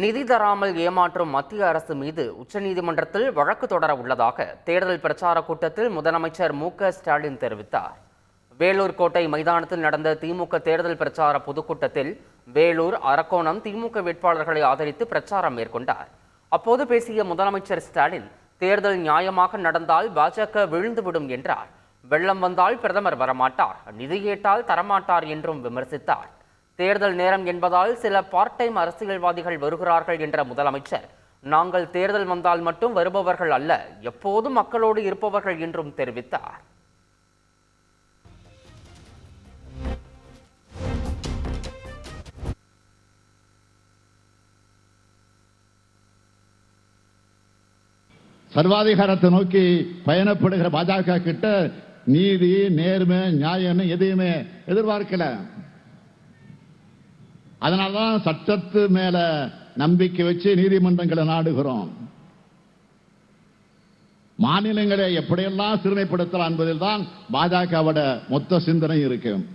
நிதி தராமல் ஏமாற்றும் மத்திய அரசு மீது உச்சநீதிமன்றத்தில் வழக்கு தொடர உள்ளதாக தேர்தல் பிரச்சார கூட்டத்தில் முதலமைச்சர் மு ஸ்டாலின் தெரிவித்தார். வேலூர் கோட்டை மைதானத்தில் நடந்த திமுக தேர்தல் பிரச்சார பொதுக்கூட்டத்தில் வேலூர் அரக்கோணம் திமுக வேட்பாளர்களை ஆதரித்து பிரச்சாரம் மேற்கொண்டார். அப்போது பேசிய முதலமைச்சர் ஸ்டாலின் தேர்தல் நியாயமாக நடந்தால் பாஜக விழுந்துவிடும் என்றார். வெள்ளம் வந்தால் பிரதமர் வரமாட்டார். நிதி கேட்டால் தரமாட்டார் என்றும் விமர்சித்தார். தேர்தல் நேரம் என்பதால் சில பார்ட் டைம் அரசியல்வாதிகள் வருகிறார்கள் என்ற முதலமைச்சர். நாங்கள் தேர்தல் வந்தால் மட்டும் வருபவர்கள் அல்ல எப்போதும் மக்களோடு இருப்பவர்கள் என்றும் தெரிவித்தார். சர்வாதிகாரத்தை நோக்கி பயணப்படுகிற பாஜக கிட்ட நீதி நேர்மை நியாயம் எதையுமே எதிர்பார்க்கல. அதனாலதான் சட்டத்து மேல நம்பிக்கை வச்சு நீதிமன்றங்களை நாடுகிறோம். மாநிலங்களை எப்படியெல்லாம் சிறுமைப்படுத்தலாம் என்பதில் தான் பாஜகவோட மொத்த சிந்தனை இருக்கு.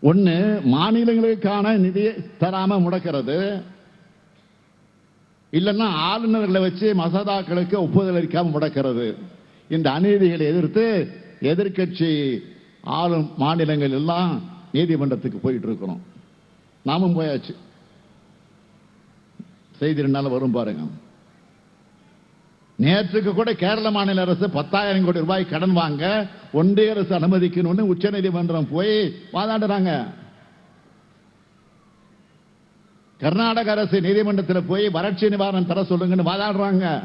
ஒன்று மாநிலங்களுக்கான நிதியை தராம முடக்கிறது. இல்லைன்னா ஆளுநர்களை வச்சு மசோதாக்களுக்கு ஒப்புதல் அளிக்காம முடக்கிறது. இந்த அநீதிகளை எதிர்த்து எதிர்க்கட்சி ஆளும் மாநிலங்கள் எல்லாம் நீதிமன்றத்துக்கு போயிட்டு இருக்கிறோம் நாமும் போயாச்சு. செய்தி ரெண்டு நாள் வரும் பாருங்க. நேற்றுக்கு கூட கேரள மாநில அரசு பத்தாயிரம் கோடி ரூபாய் கடன் வாங்க ஒன்றிய அரசு அனுமதிக்கணும்னு உச்ச நீதிமன்றம் போய் வாதாடுறாங்க. கர்நாடக அரசு நீதிமன்றத்தில் போய் வறட்சி நிவாரணம் தர சொல்லுங்கன்னு வாதாடுறாங்க.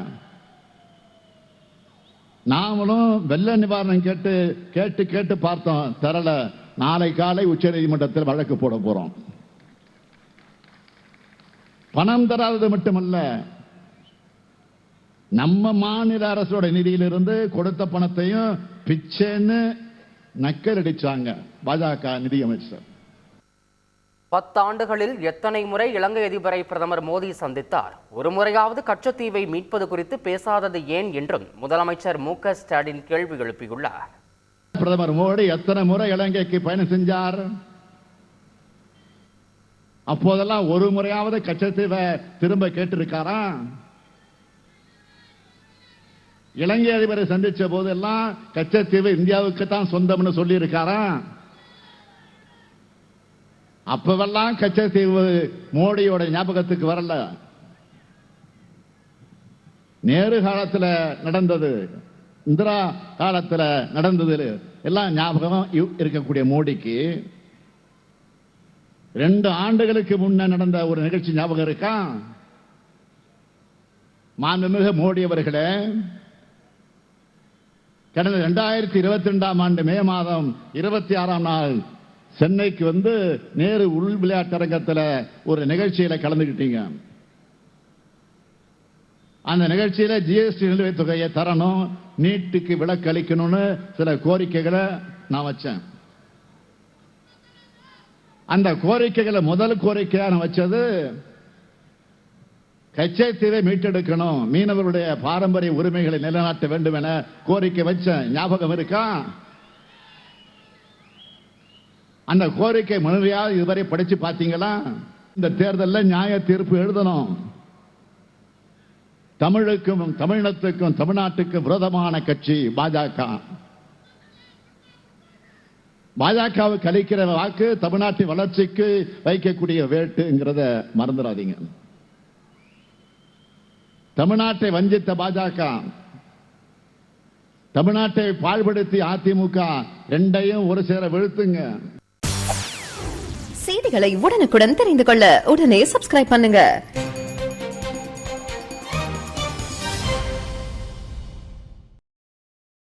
நாமளும் வெள்ள நிவாரணம் கேட்டு கேட்டு கேட்டு பார்த்தோம். தரல. நாளை காலை உச்ச நீதிமன்றத்தில் வழக்கு போட போறோம். பணம் தராதது மட்டுமல்ல நம்ம மாநில அரசோட நிதியிலிருந்து கொடுத்த பணத்தையும் பிச்சைன்னு நக்கலடிச்சாங்க பாஜக நிதியமைச்சர் பத்தாண்டுகளில் எத்தனை முறை இலங்கை அதிபரை பிரதமர் மோடி சந்தித்தார்? ஒரு முறையாவது கச்சத்தீவை மீட்பது குறித்து பேசாதது ஏன் என்றும் முதலமைச்சர் மு க ஸ்டாலின் கேள்வி எழுப்பியுள்ளார். பிரதமர் மோடி எத்தனை முறை இலங்கைக்கு பயணம் செஞ்சார்? அப்போதெல்லாம் ஒரு முறையாவது கச்சத்தீவை திரும்ப கேட்டிருக்காரா? இலங்கை அதிபரை சந்திச்ச போதெல்லாம் கச்சத்தீவு இந்தியாவுக்கு தான் சொந்தம்னு சொல்லி இருக்காரா அப்பவெல்லாம் கச்சத்தீவு மோடியோட ஞாபகத்துக்கு வரல. நேரு காலத்துல நடந்தது இந்திரா காலத்துல நடந்தது. எல்லாம் ஞாபகம் இருக்கக்கூடிய மோடிக்கு ரெண்டு ஆண்டுகளுக்கு முன்ன நடந்த ஒரு நிகழ்ச்சி ஞாபகம் இருக்கா? மாண்புமிகு மோடி அவர்களே கடந்த ரெண்டாயிரத்தி இருபத்தி ரெண்டாம் ஆண்டு மே மாதம் இருபத்தி ஆறாம் நாள் சென்னைக்கு வந்து நேரு உள் விளையாட்டரங்கத்தில் ஒரு நிகழ்ச்சியில கலந்துக்கிட்டீங்க அந்த நிகழ்ச்சியில ஜிஎஸ்டி நிலுவைத் தொகையை தரணும் நீட்டுக்கு விலக்கு அளிக்கணும்னு சில கோரிக்கைகளை நான் வச்சேன். அந்த கோரிக்கைகளை முதல் கோரிக்கையா நான் வச்சது கச்சைத்தீவை மீட்டெடுக்கணும் மீனவருடைய பாரம்பரிய உரிமைகளை நிலைநாட்ட வேண்டும் என கோரிக்கை வச்சேன். ஞாபகம் இருக்கா? அந்த கோரிக்கை முழுமையாக இதுவரை படிச்சு பார்த்தீங்களா? இந்த தேர்தலில் நியாய தீர்ப்பு எழுதணும். தமிழுக்கும் தமிழினத்துக்கும் தமிழ்நாட்டுக்கும் விரோதமான கட்சி பாஜக. பாஜகவுக்கு அளிக்கிற வாக்கு தமிழ்நாட்டின் வளர்ச்சிக்கு வைக்கக்கூடிய வேட்டுங்கிறத மறந்துடாதீங்க. தமிழ்நாட்டை வஞ்சித்த பாஜக தமிழ்நாட்டை பாழ்படுத்தி அதிமுக ரெண்டையும் ஒரு சேர வெளுத்துங்க செய்திகளை உடனுக்குடன் தெரிந்து கொள்ள உடனே சப்ஸ்கிரைப் பண்ணுங்க.